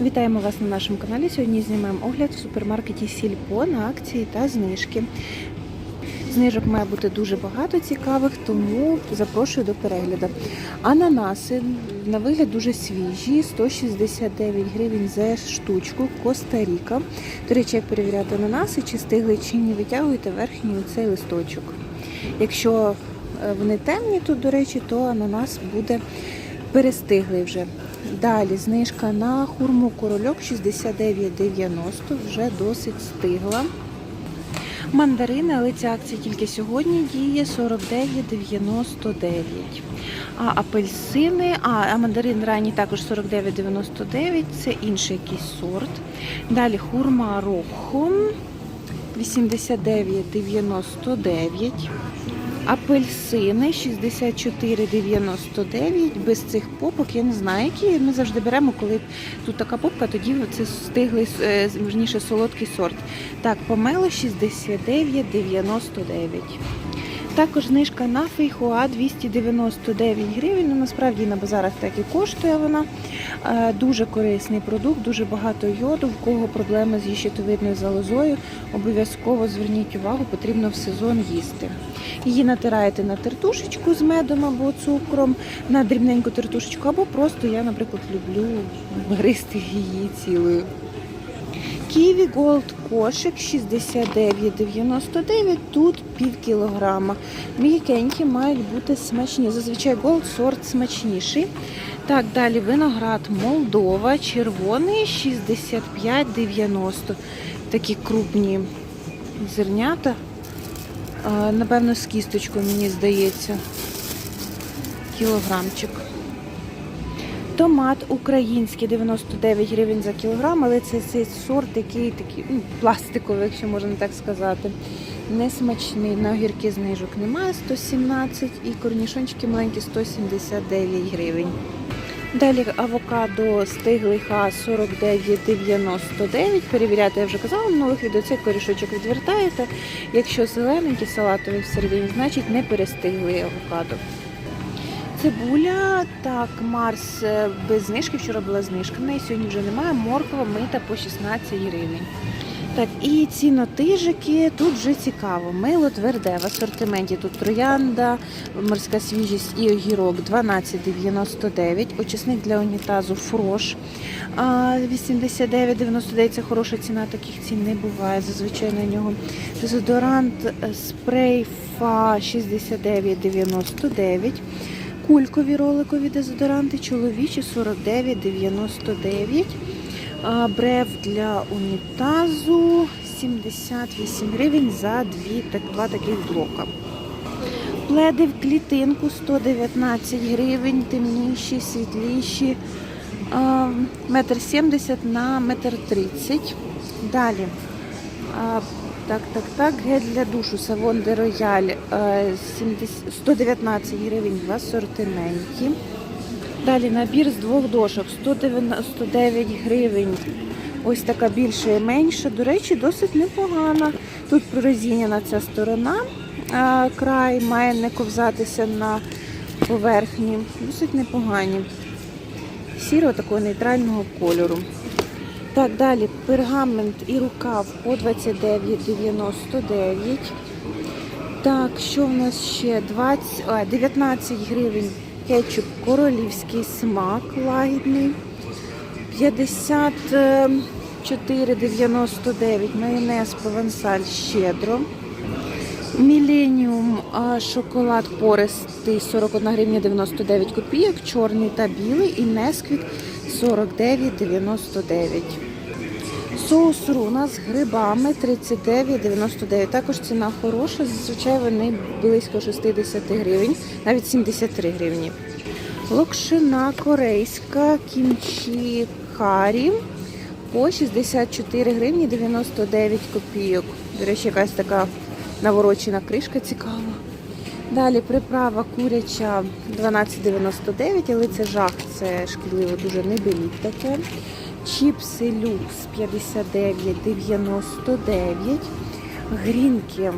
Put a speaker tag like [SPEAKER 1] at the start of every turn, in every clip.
[SPEAKER 1] Вітаємо вас на нашому каналі. Сьогодні знімаємо огляд в супермаркеті Сільпо на акції та знижки. Знижок має бути дуже багато цікавих, тому запрошую до перегляду. Ананаси на вигляд дуже свіжі, 169 гривень за штучку, Коста-Ріка. До речі, як перевіряти ананаси, чи стигли чи ні, витягуєте верхній цей листочок. Якщо е, вони темні, тут, до речі, то ананас буде перестиглий вже. Далі знижка на хурму корольок 69,90, вже досить стигла. Мандарини, але ця акція тільки сьогодні діє 49,99. А апельсини, а, а мандарин ранній також 49,99, це інший якийсь сорт. Далі хурма роху 89,99. Апельсини 64,99. Без цих попок я не знаю, які ми завжди беремо, коли тут така попка, тоді це стиглий, е, верніше, солодкий сорт. Так, помело 69,99. Також знижка на фейхоа 299 гривень. Ну, насправді на базарах так і коштує вона. Е, Дуже корисний продукт, дуже багато йоду. В кого проблеми з щитовидною залозою, обов'язково зверніть увагу, потрібно в сезон їсти. Її натираєте на тертушечку з медом або цукром, на дрібненьку тертушечку, або просто я, наприклад, люблю гристи її цілою. Ківі Голд кошик 69,99, тут пів кілограма. М'якенькі мають бути смачні. Зазвичай Голд сорт смачніший. Так, далі виноград Молдова, червоний 65,90. Такі крупні зернята. Напевно, з кісточкою, мені здається. Кілограмчик. Томат український 99 гривень за кілограм, але це цей сорт, який такий ну, пластиковий, якщо можна так сказати. Несмачний. На огірки знижок немає 117 і корнішончики маленькі 179 гривень. Далі авокадо стиглий ха 49,99. Перевіряти, я вже казала в нових відео, цей корішочок відвертаєте. Якщо зелененький салатовий всередині, значить не перестиглий авокадо. Цибуля, так, Марс е, без знижки, вчора була знижка. Неї сьогодні вже немає. Морква мита по 16 гривень. Так, і цінотижики тут вже цікаво. Мило тверде в асортименті. Тут троянда, морська свіжість і огірок 12,99. Очисник для унітазу фрош 89,99. Це хороша ціна, таких цін не буває. Зазвичай на нього. Дезодорант е, спрей фа 69,99. Кулькові роликові дезодоранти чоловічі 49,99. А, Брев для унітазу 78 гривень за два таких блока. Пледи в клітинку 119 гривень, темніші, світліші. Метр сімдесят на метр тридцять. Далі. Так, так, так. Гель для душу Савон де Рояль е, 70 119 гривень в асортименті. Далі набір з двох дошок 199 гривень. Ось така більша і менша. До речі, досить непогана. Тут прорезинена ця сторона. Край має не ковзатися на поверхні. Досить непогані. Сіро такого нейтрального кольору. Так, далі пергамент і рукав по 29,99. Так, що в нас ще? 20, а, 19 гривень кетчуп королівський смак лагідний. 54,99 майонез провансаль щедро. Міленіум шоколад пористий 41 гривня 99 копійок, чорний та білий і несквік 49,99. Соус руна з грибами 39,99. Також ціна хороша. Зазвичай вони близько 60 гривень, навіть 73 гривні. Локшина корейська кімчі карі по 64 гривні 99 копійок. До речі, якась така наворочена кришка цікава. Далі приправа куряча 12,99, але це жах, це шкідливо, дуже не беріть таке. Чіпси люкс 59,99. Грінки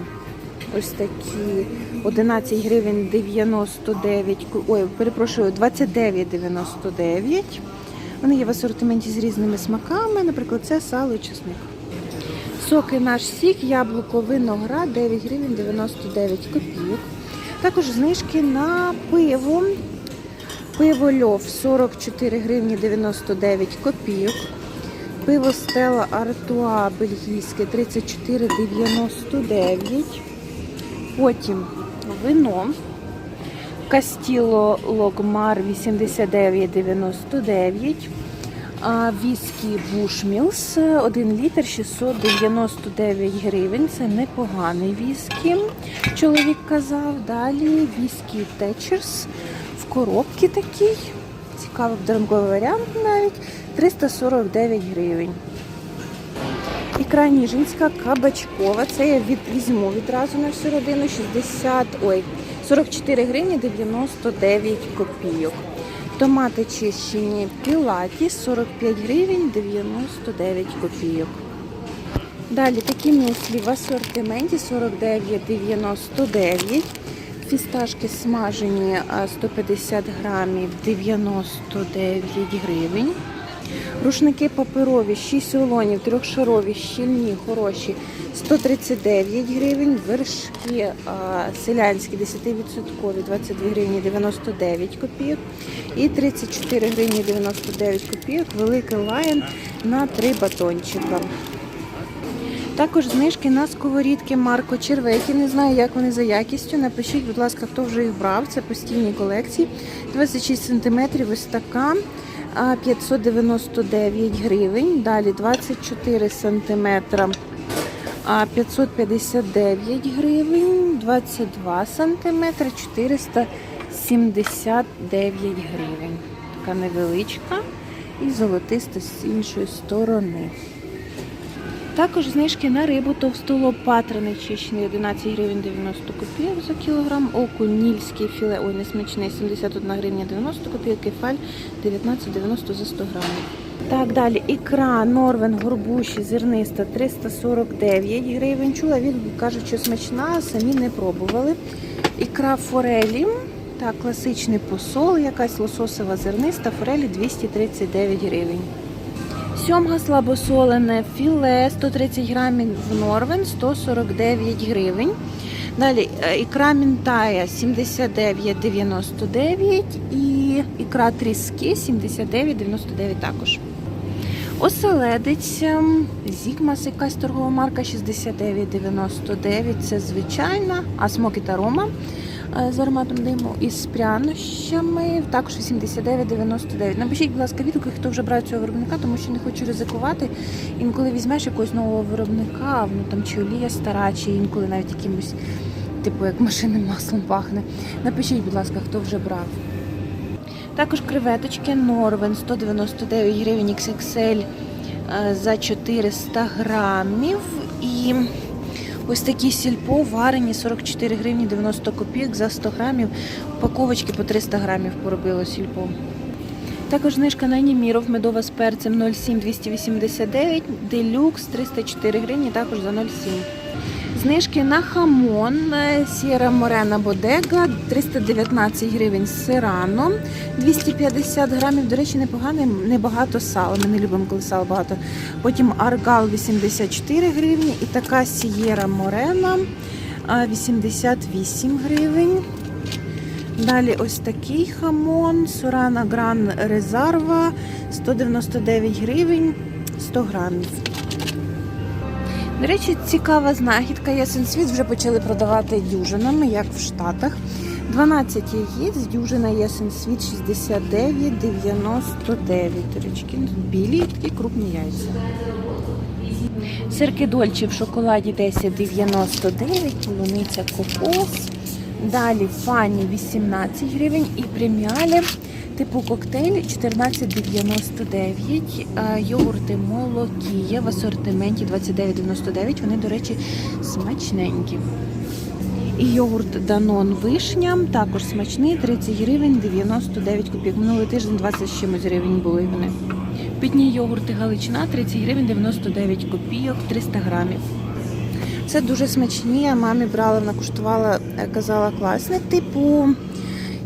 [SPEAKER 1] ось такі 11 гривень 99, ой, перепрошую, 29,99. Вони є в асортименті з різними смаками, наприклад, це сало і чесник. Соки наш сік, яблуко, виноград 9 гривень 99 копійок. Також знижки на пиво. Пиво льов 44 гривні 99 копійок. Пиво Стела Артуа бельгійське 34,99. Потім вино. Кастіло Логмар 89,99. Віскі Бушмілс 1 літр 699 гривень. Це непоганий віскі. Чоловік казав. Далі віскі Тетчерс в коробці такий. Цікавий подарунковий варіант навіть 349 гривень. Ікра ніжинська кабачкова. Це я від, візьму відразу на всю родину 60, ой, 44 гривні 99 копійок. Томати чищені пілаті 45 гривень 99 копійок. Далі такі мюслі в асортименті 49,99. Фісташки смажені 150 грамів 99 гривень. Рушники паперові, 6 рулонів, трьохшарові, щільні, хороші, 139 гривень. Вершки а, селянські 10% 22 гривні 99 копійок. І 34 гривні 99 копійок. Великий лайн на 3 батончика. Також знижки на сковорідки Марко Червекі. Не знаю, як вони за якістю. Напишіть, будь ласка, хто вже їх брав. Це постійні колекції. 26 см, ось така. А, 599 гривень. Далі 24 см. 559 гривень, 22 см, 479 гривень. Така невеличка і золотиста з іншої сторони. Також знижки на рибу товстолоб патраний чищений 11 гривень 90 копійок за кілограм. Окунь нільський філе, ой, несмачний 71 гривня 90 копійок, кефаль 19,90 за 100 грамів. Так, далі ікра Норвен горбуші зерниста 349 гривень. Чула кажуть, що смачна, самі не пробували. Ікра форелі. Так, класичний посол, якась лососова зерниста, форелі 239 гривень. Сьомга слабосолене філе 130 грамів в Норвен 149 гривень. Далі е, ікра мінтая 79,99 і ікра тріски 79,99 також. Оселедець ем, Зігмас, якась торгова марка 69,99. Це звичайна, а смокі та рома з ароматом диму із прянощами, також 89,99. Напишіть, будь ласка, відгуки, хто вже брав цього виробника, тому що не хочу ризикувати. Інколи візьмеш якогось нового виробника, ну там чи олія стара, чи інколи навіть якимось, типу, як машинним маслом пахне. Напишіть, будь ласка, хто вже брав. Також креветочки Норвен 199 гривень XXL е, за 400 грамів. І ось такі сільпо варені 44 гривні 90 копійок за 100 грамів. Упаковочки по 300 грамів поробило сільпо. Також знижка на Німіров медова з перцем 0,7 289, делюкс 304 гривні також за 0,7. Знижки на хамон Сіра Морена Бодега 319 гривень з сирано, 250 грамів. До речі, непогане, небагато сала. Ми не любимо, коли сала багато. Потім аргал 84 гривні і така Сієра Морена 88 гривень. Далі ось такий хамон Сурана Гран Резерва 199 гривень 100 грамів. До речі, цікава знахідка. Ясен світ вже почали продавати дюжинами, як в Штатах. 12 яєць, дюжина Ясен світ 69,99. Річки білі, такі крупні яйця. Сирки Дольче в шоколаді 10,99, полуниця кокос. Далі фані 18 гривень і преміалі типу коктейль 14,99. Йогурти молокія в асортименті 29,99. Вони, до речі, смачненькі. І йогурт Данон вишня також смачний 30 гривень 99 копійок. Минулий тиждень 20 з чимось гривень були вони. Питні йогурти Галичина 30 гривень 99 копійок 300 грамів. Це дуже смачні. Я мамі брала, вона куштувала, е, казала класне. Типу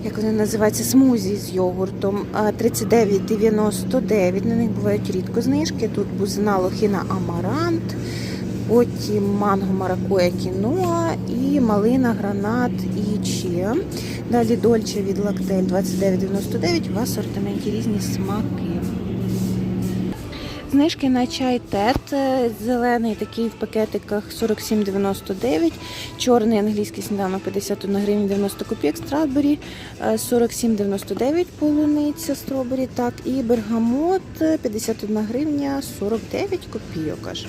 [SPEAKER 1] як вони називаються, смузі з йогуртом. 39,99. На них бувають рідко знижки. Тут бузина лохіна амарант, потім манго маракуя кіноа і малина, гранат і чия. Далі дольче від лактель 29,99. В асортименті різні смаки. Знижки на чай тет. е, Зелений такий в пакетиках 47,99. Чорний англійський сніданок 51 гривень 90 копійок. Страдбері е, 47,99 полуниця стробері. Так, і бергамот е, 51 гривня 49 копійок аж.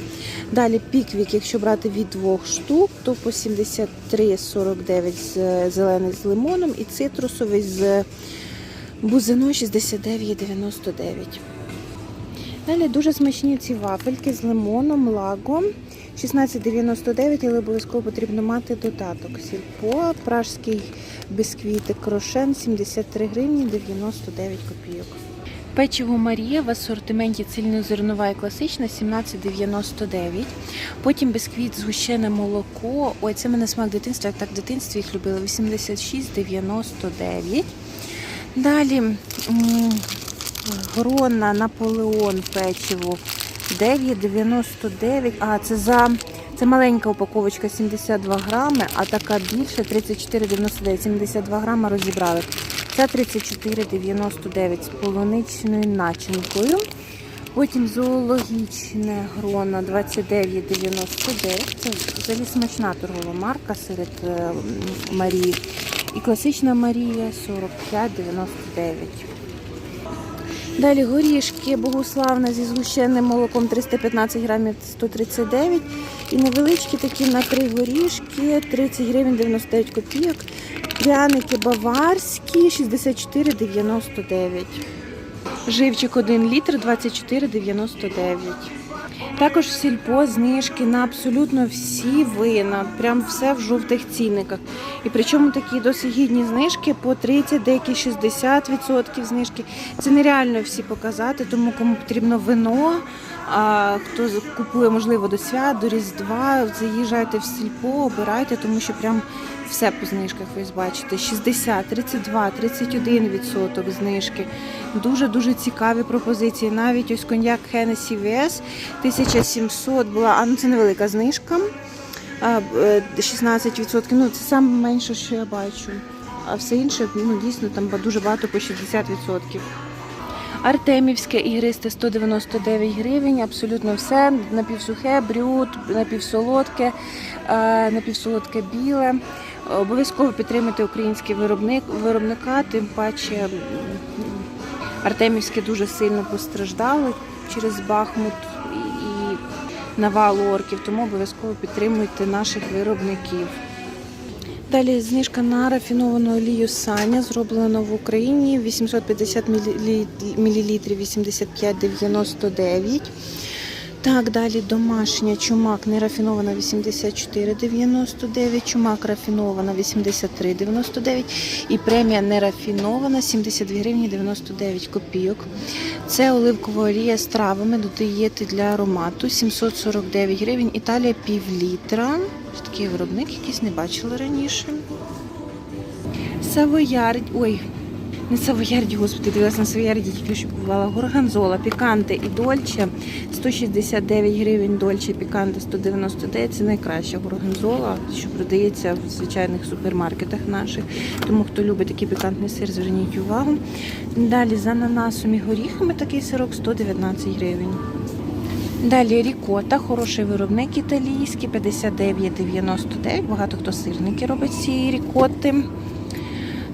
[SPEAKER 1] Далі піквік, якщо брати від двох штук, то по 73,49 з е, зелений з лимоном і цитрусовий з бузиною 69,99. Далі дуже смачні ці вафельки з лимоном, лагом. 16,99, але обов'язково потрібно мати додаток. Сільпо, пражський бісквітик Рошен 73 гривні 99 копійок. Печиво Марія в асортименті цільнозернова і класична 17,99. Потім бісквіт згущене молоко. Ой, це мене смак дитинства, як так в дитинстві їх любила. 86,99. Далі Грона Наполеон печиво 9,99. А, це за це маленька упаковочка 72 грами, а така більша 34,99. 72 грами розібрали. Це 34,99 з полуничною начинкою. Потім зоологічне грона 29,99. Це взагалі смачна торгова марка серед е, Марії. І класична Марія 45,99. Далі горішки Богуславна зі згущеним молоком 315 грамів 139. І невеличкі такі на три горішки 30 гривень 99 копійок. Пряники баварські 64,99. Живчик 1 літр 24,99. Також в сільпо знижки на абсолютно всі вина, прям все в жовтих цінниках. І причому такі досить гідні знижки по 30, деякі 60% знижки. Це нереально всі показати, тому кому потрібно вино, а хто купує, можливо, до свят, до Різдва, заїжджайте в сільпо, обирайте, тому що прям все по знижках ви бачите. 60, 32, 31% знижки. Дуже-дуже цікаві пропозиції. Навіть ось коньяк Hennessy VS 1700 була, а ну це невелика знижка. е, 16%. Ну, це саме менше, що я бачу. А все інше, ну дійсно там дуже багато по 60%. Артемівське ігристе 199 гривень, абсолютно все. Напівсухе, брют, напівсолодке, е, напівсолодке біле. Обов'язково підтримати український виробник, виробника, тим паче Артемівське дуже сильно постраждали через Бахмут і, навалу орків, тому обов'язково підтримуйте наших виробників. Далі знижка на рафіновану олію Саня, зроблена в Україні 850 мл 85,99. Так, далі домашня чумак нерафінована 84,99, чумак рафінована 83,99 і премія нерафінована 72 гривні 99 копійок. Це оливкова олія з травами, додаєте для аромату 749 гривень. Італія пів літра. Такий виробник якийсь не бачила раніше. Савоярд, ой, не Савоярді, господи, дивилася на Савоярді, тільки що бувала. Горганзола, піканте і дольче. 169 гривень дольче, піканте 199. Це найкраща горганзола, що продається в звичайних супермаркетах наших. Тому хто любить такий пікантний сир, зверніть увагу. Далі з ананасом і горіхами такий сирок 119 гривень. Далі рікота, хороший виробник італійський, 59,99. Багато хто сирники робить ці рікоти.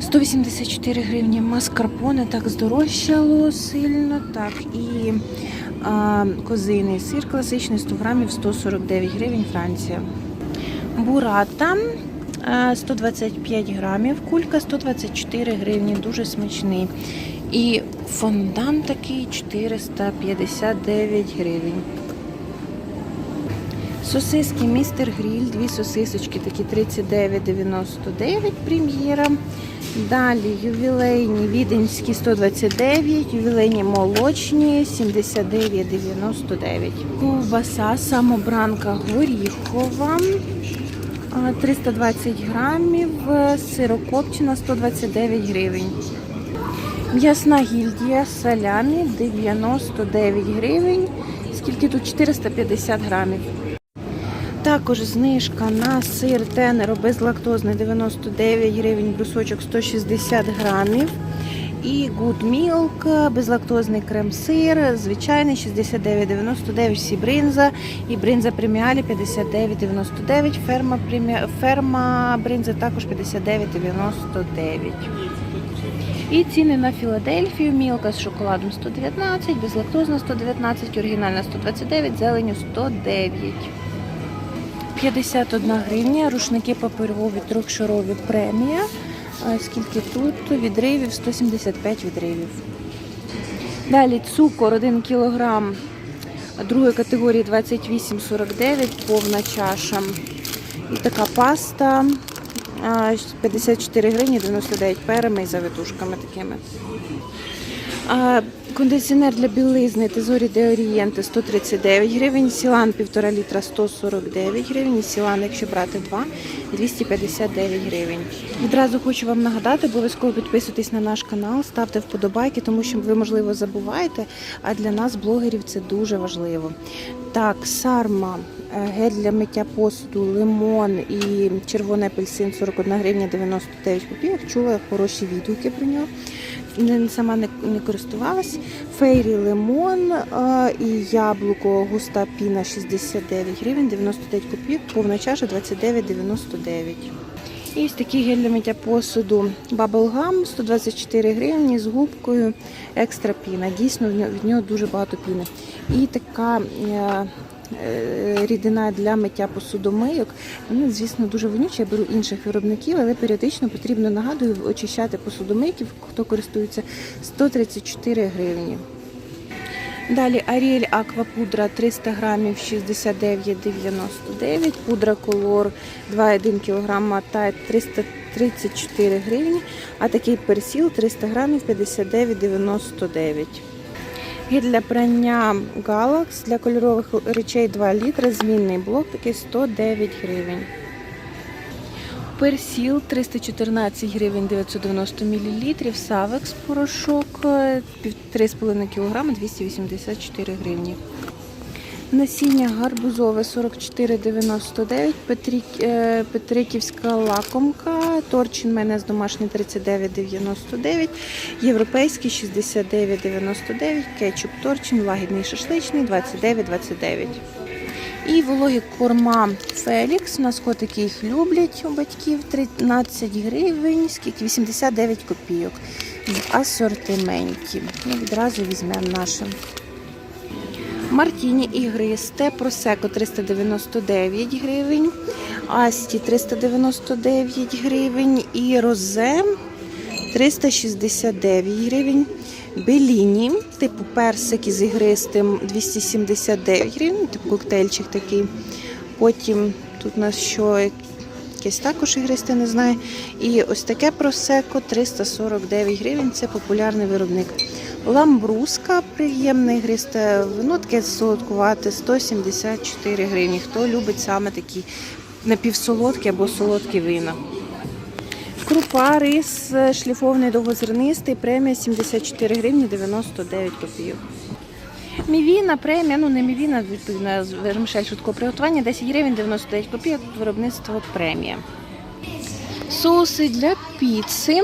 [SPEAKER 1] 184 гривні. Маскарпоне так здорожчало сильно. Так, і а, козиний сир класичний 100 грамів 149 гривень Франція. Бурата 125 грамів, кулька 124 гривні, дуже смачний. І фондан такий 459 гривень. Сосиски Містер Гріль, дві сосисочки, такі 39,99 прем'єра. Далі ювілейні віденські 129, ювілейні молочні 79,99. Ковбаса, самобранка горіхова. 320 грамів, сирокопчина 129 гривень. М'ясна гільдія салямі 99 гривень. Скільки тут 450 грамів. Також знижка на сир тенеро безлактозний 99 гривень, брусочок 160 грамів. І Good Milk, безлактозний крем-сир, звичайний 69,99 всі бринза. І бринза преміалі 59,99. Ферма, премі... Ферма бринза також 59,99. І ціни на Філадельфію, мілка з шоколадом 119, безлактозна 119, оригінальна 129, зеленю 109. 51 гривня, рушники паперові трьохшарові премія. Скільки тут відривів? 175 відривів. Далі цукор 1 кг другої категорії 28,49, повна чаша. І така паста 54 гривні 99 перами і завитушками такими. Кондиціонер для білизни Тезорі де Орієнте 139 гривень, Сілан 1,5 літра 149 гривень, Сілан, якщо брати 2, 259 гривень. Відразу хочу вам нагадати, обов'язково підписуйтесь на наш канал, ставте вподобайки, тому що ви, можливо, забуваєте, а для нас, блогерів, це дуже важливо. Так, сарма, е, гель для миття посуду, лимон і червоний апельсин 41 гривня 99 копійок. Чула хороші відгуки про нього сама не, не користувалась. Фейрі лимон а, і яблуко густа піна 69 гривень, 99 копійок, повна чаша 29,99. І ось такий гель для миття посуду Bubble Gum 124 гривні з губкою екстра піна. Дійсно, від нього дуже багато піни. І така е, е, рідина для миття посудомийок. Вони, звісно, дуже вонючі. Я беру інших виробників, але періодично потрібно нагадую очищати посудомийки, хто користується 134 гривні. Далі Аріель Аква пудра 300 грамів 69,99, пудра колор 2,1 кг та 334 гривні, а такий персіл 300 грамів 59,99. Гель для прання Galax для кольорових речей 2 літри, змінний блок, такий 109 гривень. Персіл 314 гривень 990 мл, Савекс порошок е, 3,5 кг 284 гривні. Насіння гарбузове 44,99, Петрік, е, Петриківська лакомка, торчин мене з домашній 39,99, європейський 69,99, кетчуп торчин, лагідний шашличний 29,29. І вологі корма Фелікс. У нас котики їх люблять у батьків 13 гривень, скільки 89 копійок в асортименті. Ну, відразу візьмемо наше. Мартіні ігристе, просеко 399 гривень, Асті 399 гривень і розе 369 гривень. Беліні, типу персик із ігристим 279 гривень, типу коктейльчик такий. Потім тут у нас що якесь також ігристе, не знаю. І ось таке просеко 349 гривень. Це популярний виробник. Ламбруска, приємне ігристе, вино таке солодкувате 174 гривні. Хто любить саме такі напівсолодкі або солодкі вина. Крупа, рис е, шліфований довгозернистий, премія 74 гривні 99 копійок. Мівіна, премія, ну не мівіна, відповідно, з вермишель швидкого приготування, 10 гривень 99 копійок, виробництво премія. Соуси для піци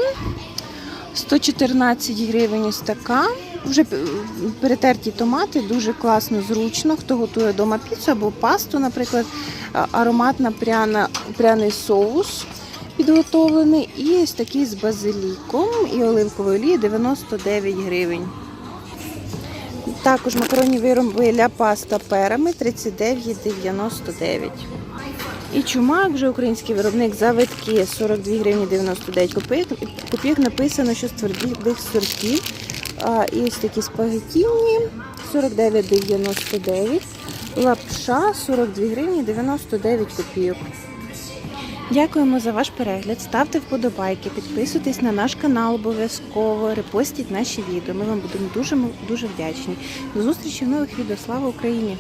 [SPEAKER 1] 114 гривень ось така. Вже перетерті томати, дуже класно, зручно. Хто готує вдома піцу або пасту, наприклад, ароматна пряна, пряний соус підготовлений. І ось такий з базиліком і оливковою олією 99 гривень. Також макаронні вироби ля паста перами 39,99. І чумак, вже український виробник завитки 42 гривні 99 копійок. Написано, що з твердих сортів. І ось такі спагетіні 49,99. Лапша 42 гривні 99 копійок. Дякуємо за ваш перегляд. Ставте вподобайки, підписуйтесь на наш канал обов'язково, репостіть наші відео. Ми вам будемо дуже дуже вдячні. До зустрічі в нових відео. Слава Україні!